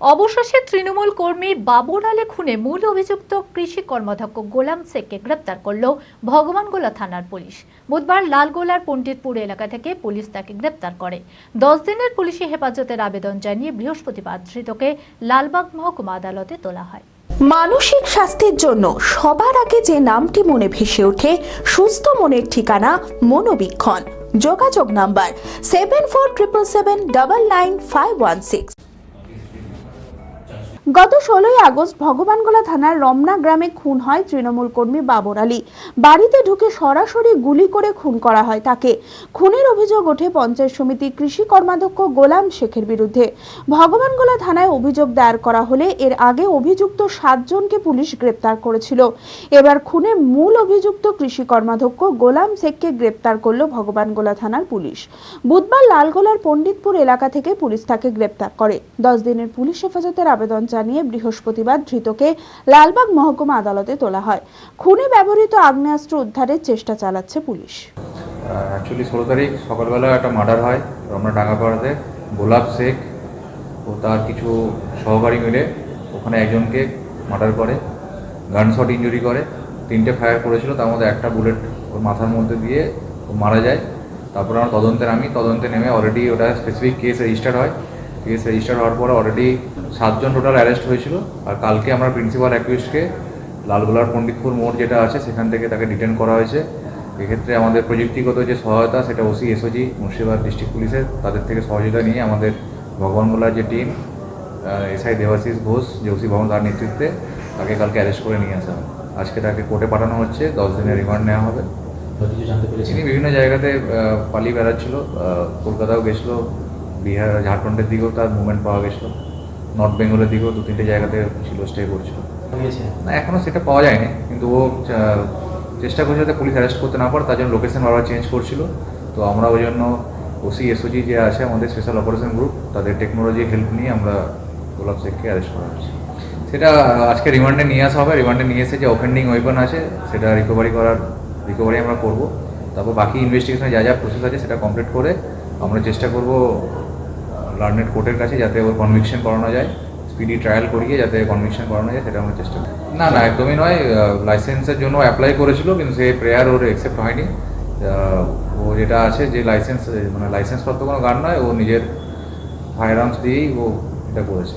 অবশেষে তৃণমূল কর্মী বাবুর আলী খুনে মূল অভিযুক্ত কৃষি কর্মাধ্যক্ষ গোলাম শেখকে গ্রেপ্তার করল ভগবানগোলা থানার পুলিশ। বুধবার লালগোলার পণ্ডিতপুর এলাকা থেকে পুলিশ তাকে গ্রেপ্তার করে। দশ দিনের পুলিশি হেফাজতের আবেদন জানিয়ে বৃহস্পতিবার ধৃতকে লালবাগ মহকুমা আদালতে তোলা হয়। মানসিক স্বাস্থ্যের জন্য সবার আগে যে নামটি মনে ভেসে ওঠে, সুস্থ মনের ঠিকানা মনোবীক্ষণ। যোগাযোগ number seven four triple seven double nine five one six গত ষোলোই আগস্ট ভগবানগোলা থানার রমনা গ্রামে খুন হয় তৃণমূল কর্মী বাবর আলী। বাড়িতে ঢুকে সরাসরি গুলি করে খুন করা হয় তাকে। খুনের অভিযোগ ওঠে পঞ্চায়েত সমিতি কৃষি কর্মাধ্যক্ষ গোলাম শেখের বিরুদ্ধে। ভগবানগোলা থানায় অভিযোগ দায়ের করা হলে এর আগে অভিযুক্ত সাতজনকে পুলিশ গ্রেপ্তার করেছিল। এবার খুনে মূল অভিযুক্ত কৃষি কর্মাধ্যক্ষ গোলাম শেখকে গ্রেপ্তার করল ভগবানগোলা থানার পুলিশ। বুধবার লালগোলার পণ্ডিতপুর এলাকা থেকে পুলিশ তাকে গ্রেপ্তার করে। দশ দিনের পুলিশ হেফাজতের আবেদন জানিয়ে বৃহস্পতিবার ধৃতকে লালবাগ মহকুমা আদালতে তোলা হয়। খুনে ব্যবহৃত আগ্নেয়াস্ত্র উদ্ধারের চেষ্টা চালাচ্ছে পুলিশ। অ্যাকচুয়ালি ষোলো তারিখ সকালবেলা একটা মার্ডার হয় রমনা ডাঙ্গাপাড়াতে। গোলাপ শেখ ও তার কিছু সহকারী মিলে ওখানে একজনকে মার্ডার করে, গান শট ইঞ্জুরি করে। তিনটে ফায়ার করেছিল, তার মধ্যে একটা বুলেট ওর মাথার মধ্যে দিয়ে ও মারা যায়। তারপর আমার তদন্তের আমি তদন্তে নেমে অলরেডি ওটা স্পেসিফিক কেস রেজিস্টার হয়। কেস রেজিস্টার হওয়ার পর অলরেডি সাতজন টোটাল অ্যারেস্ট হয়েছিল। আর কালকে আমরা প্রিন্সিপাল অ্যাকিউজকে লালগোলার পণ্ডিতপুর মোড় যেটা আছে সেখান থেকে তাকে ডিটেন করা হয়েছে। এক্ষেত্রে আমাদের প্রযুক্তিগত যে সহায়তা সেটা ওসি এসওজি মুর্শিদাবাদ ডিস্ট্রিক্ট পুলিশের তাদের থেকে সহযোগিতা নিয়ে আমাদের ভগবানগোলার যে টিম এসআই দেবাশিস ঘোষ যে ওসি ভবন তার নেতৃত্বে তাকে কালকে অ্যারেস্ট করে নিয়ে আসা হয় আজকে তাকে কোর্টে পাঠানো হচ্ছে দশ দিনের রিমান্ড নেওয়া হবে। তিনি বিভিন্ন জায়গাতে পালিয়ে বেড়াচ্ছিল কলকাতাও গেছিল বিহার ঝাড়খণ্ডের দিকেও তার মুভমেন্ট পাওয়া গেছিল। নর্থ বেঙ্গলের দিকেও দু তিনটে জায়গাতে ছিল স্টে করছিল। হয়েছে না এখনও সেটা পাওয়া যায়নি কিন্তু ও চেষ্টা করছে যাতে পুলিশ অ্যারেস্ট করতে না পারে তার জন্য লোকেশন বারবার চেঞ্জ করছিল। তো আমরা ওই জন্য ওসি এসওজি যে আছে আমাদের স্পেশাল অপারেশন গ্রুপ তাদের টেকনোলজি হেল্প নিয়ে আমরা গোলাপ শেখকে অ্যারেস্ট করা হচ্ছে সেটা আজকে রিমান্ডে নিয়ে আসা হবে রিমান্ডে নিয়ে এসে যে অফেন্ডিং ওয়েপন আছে সেটা রিকভারি করার রিকভারি আমরা করব। তারপর বাকি ইনভেস্টিগেশনে যা যা প্রসেস আছে সেটা কমপ্লিট করে আমরা চেষ্টা করব লার্নেড কোর্টের কাছে যাতে ওর কনভিকশন করানো যায় স্পিডি ট্রায়াল করিয়ে যাতে কনভিকশন করানো যায়, সেটা আমার চেষ্টা করি। না না, একদমই নয় লাইসেন্সের জন্য অ্যাপ্লাই করেছিল, কিন্তু সেই প্রেয়ার ওর অ্যাকসেপ্ট হয়নি। ও যেটা আছে যে লাইসেন্স মানে লাইসেন্সপত্র কোনো গান নয়, ও নিজের ফায়ার আর্মস দিয়েই ও এটা করেছে।